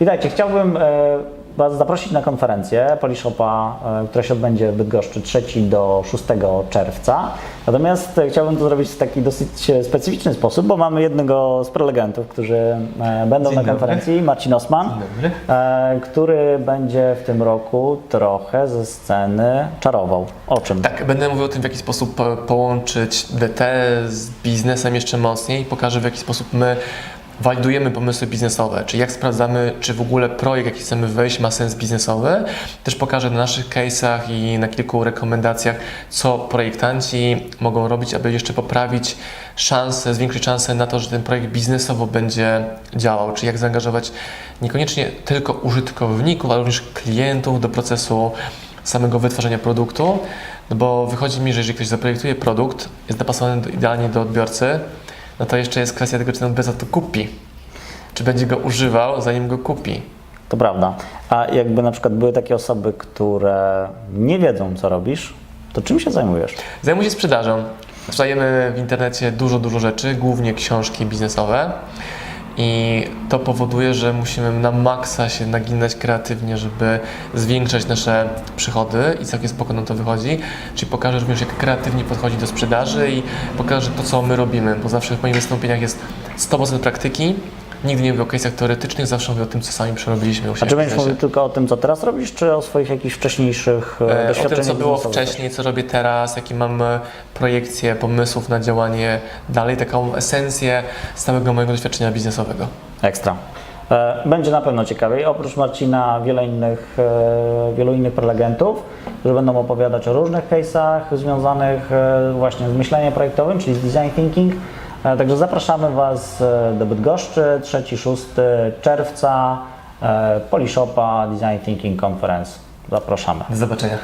Witajcie, chciałbym e, Was zaprosić na konferencję Polishopa, e, która się odbędzie w Bydgoszczy 3 do 6 czerwca. Natomiast e, chciałbym to zrobić w taki dosyć specyficzny sposób, bo mamy jednego z prelegentów, którzy będą Dzień na dobry. konferencji, Marcin Osman, który będzie w tym roku trochę ze sceny czarował. O czym? Tak, będę mówił o tym, w jaki sposób po- połączyć DT z biznesem jeszcze mocniej i pokażę, w jaki sposób my walidujemy pomysły biznesowe, czy jak sprawdzamy, czy w ogóle projekt, jaki chcemy wejść, ma sens biznesowy. Też pokażę na naszych case'ach i na kilku rekomendacjach, co projektanci mogą robić, aby jeszcze poprawić szanse, zwiększyć szanse na to, że ten projekt biznesowo będzie działał, czy jak zaangażować niekoniecznie tylko użytkowników, ale również klientów do procesu samego wytwarzania produktu, no bo wychodzi mi, że jeżeli ktoś zaprojektuje produkt, jest dopasowany do, idealnie do odbiorcy, no to jeszcze jest kwestia tego, czy ten odbiorca to kupi. Czy będzie go używał, zanim go kupi. To prawda. A jakby na przykład były takie osoby, które nie wiedzą, co robisz, to czym się zajmujesz? Zajmuję się sprzedażą. Sprzedajemy w internecie dużo, dużo rzeczy, głównie książki biznesowe. I to powoduje, że musimy na maksa się naginać kreatywnie, żeby zwiększać nasze przychody i całkiem spoko nam to wychodzi. Czyli pokażę również, jak kreatywnie podchodzi do sprzedaży i pokażę to, co my robimy, bo zawsze w moich wystąpieniach jest 100% praktyki. Nigdy nie mówię o case'ach teoretycznych, zawsze mówię o tym, co sami przerobiliśmy. u A siebie czy w będziesz mówił tylko o tym, co teraz robisz, czy o swoich jakichś wcześniejszych e, E, O doświadczeniach tym, co było wcześniej, co robię teraz, jakie mam e, projekcje, pomysłów na działanie dalej, taką esencję z całego mojego doświadczenia biznesowego. Ekstra. E, Będzie na pewno ciekawiej. Oprócz Marcina wiele innych, e, wielu innych prelegentów, którzy będą opowiadać o różnych case'ach związanych właśnie z myśleniem projektowym, czyli z design thinking. E, Także zapraszamy Was e, do Bydgoszczy 3-6 czerwca e, Polishopa Design Thinking Conference. Zapraszamy. Do zobaczenia.